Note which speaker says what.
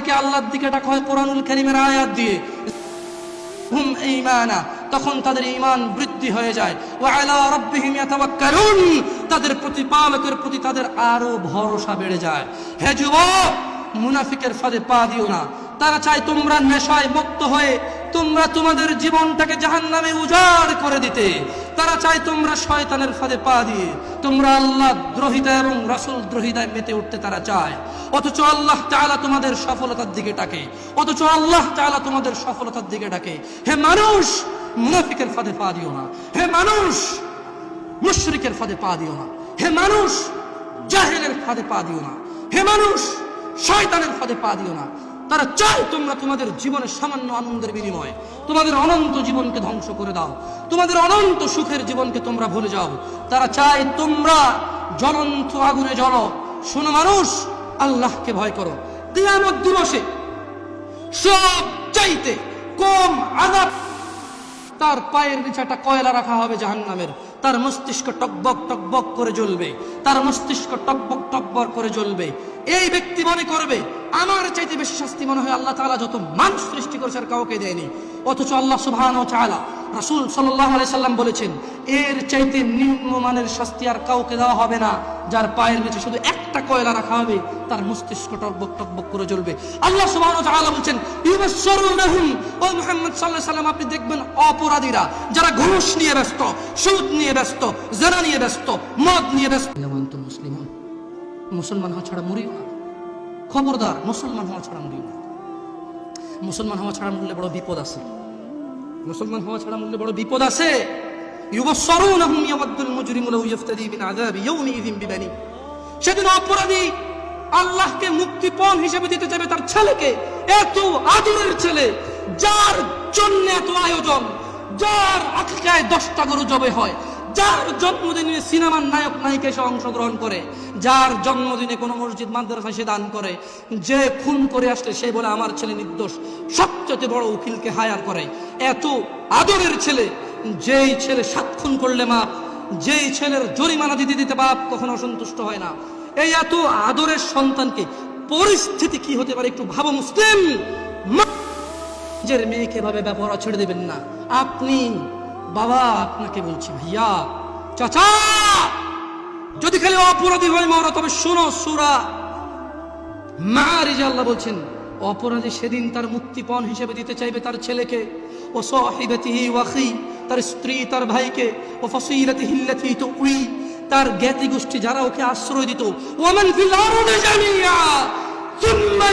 Speaker 1: তাদেরকে আল্লাহর দিকে ডাকা হয় কোরআনুল কারীমের আয়াত দিয়ে। হুম ঈমানা, তখন তাদের ঈমান বৃদ্ধি হয়ে যায়। ওয়া আলা রাব্বিহিম ইয়াতাওয়াক্কালুন, তাদের প্রতিপালকের প্রতি তাদের আরও ভরসা বেড়ে যায়। হে যুবক, মুনাফিকের ফাঁদে পা দিও না। তারা চায় তোমরা নেশায় মুক্ত হয়ে, তোমরা তোমাদের জীবনটাকে জাহান্নামে উজাড় করে দিতে। তারা চায় তোমরা শয়তানের ফাঁদে পা দিয়ে। তোমরা আল্লাহ দ্রোহিতা এবং রাসূল দ্রোহিতায় মেতে উঠতে তারা চায়। অথচ আল্লাহ তাআলা তোমাদের সফলতার দিকে ডাকে। অথচ আল্লাহ তাআলা তোমাদের সফলতার দিকে ডাকে। হে মানুষ, মুনাফিকের ফাঁদে পা দিও না। হে মানুষ, মুশরিকের ফাঁদে পা দিও না। হে মানুষ, জাহেলের ফাঁদে পা দিও না। হে মানুষ, শয়তানের ফাঁদে পা দিও না। তারা চায় তোমরা তোমাদের জীবনের সামান্য আনন্দের বিনিময়ে তোমাদের অনন্ত জীবনকে ধ্বংস করে দাও। তোমাদের অনন্ত সুখের জীবনকে তোমরা ভুলে যাও। তারা চায় তোমরা জ্বলন্ত আগুনে জ্বল। শোনো মানুষ, আল্লাহকে ভয় করো। কিয়ামত দিবসে সব চাইতে কম আদাব তার পায়ের নিচে একটা কয়লা রাখা হবে জাহান্নামের। তার মস্তিষ্ক টকবক টকবক করে জ্বলবে। তার মস্তিষ্ক টকবক টকবক করে জ্বলবে। এই ব্যক্তি মনে করবে আমার চাইতে বেশি শাস্তি মনে হয় আল্লাহ তাআলা যত মানুষ সৃষ্টি করেছে আর কাউকে দেয়নি। অথচ আল্লাহ সুবহানাহু ওয়া তাআলা রাসূল আলাইহি সাল্লাম বলেছেন, এর চাইতে নিম্নমানের শাস্তি আর কাউকে দেওয়া হবে না। যার পায়ের নিচে শুধু একটা কয়লা রাখা হবে, তার মস্তিষ্ক টকবক টকবক করে চলবে আল্লাহ ওয়া তাআলা বলছেন ইউবাশশিরুনাহুম ও মুহাম্মদ আলাইহি সাল্লাম, আপনি দেখবেন অপরাধীরা, যারা ঘুষ নিয়ে ব্যস্ত, সুদ নিয়ে ব্যস্ত, জেনা নিয়ে ব্যস্ত, মদ নিয়ে ব্যস্ত। মুসলিমুন মুসলমান হওয়া ছাড়া মরিও না। খবরদার, মুসলমান হওয়া ছাড়া মরিও না। মুসলমান হওয়া ছাড়া মরলে বড় বিপদ আছে। মুসলমান হওয়া ছাড়া মরলে বড় বিপদ আছে। ইউবাশশিরুনাহুম ইয়াওয়াদ্দুল মুজরিমু লাউ ইফতাদি মিন আযাবি ইয়াউমিযিন বিবানি। সেদিন অপরাধী আল্লাহকে মুক্তিপণ হিসেবে দিতে যাবে তার ছেলেকে। এত আদরের ছেলে, যার জন্য এত আয়োজন, যার আকিকায় দশটা গরু জবে হয়। যার জন্মদিনে সিনেমার নায়ক নায়িকা এসে অংশগ্রহণ করে, যার জন্মদিনে কোনো মসজিদ মাদ্রাসা সে দান করে, যে খুন করে আসলে সে বলে আমার ছেলে নির্দোষ সবচেয়ে বড় উকিলকে হায়ার করে। এত আদরের ছেলে, যেই ছেলে সাত খুন করলে মাপ, যেই ছেলের জরিমানা দিতে দিতে বাপ কখনো অসন্তুষ্ট হয় না। এই এত আদরের সন্তানকে পরিস্থিতি কি হতে পারে একটু ভাবো মুসলিম? মা- নিজের মেয়েকে ভাবে ব্যবহার ছেড়ে দেবেন না। আপনি বাবা, আপনাকে বলছি ভাইয়া। চাচা! যদি খালি অপরাধী হয় মারা তবে শোনো, সুরা মারিজা আল্লাহ বলছেন, অপরাধী সেদিন তার মুক্তিপণ হিসেবে দিতে চাইবে তার ছেলেকে, ও সাহিবাতিহি তার স্ত্রী, তার ভাইকে, ও ফসিলাতিহি আল্লাতী তুই তার জ্ঞাতি গোষ্ঠী যারা ওকে আশ্রয় দিত ফিল জামিয়া, সুম্মা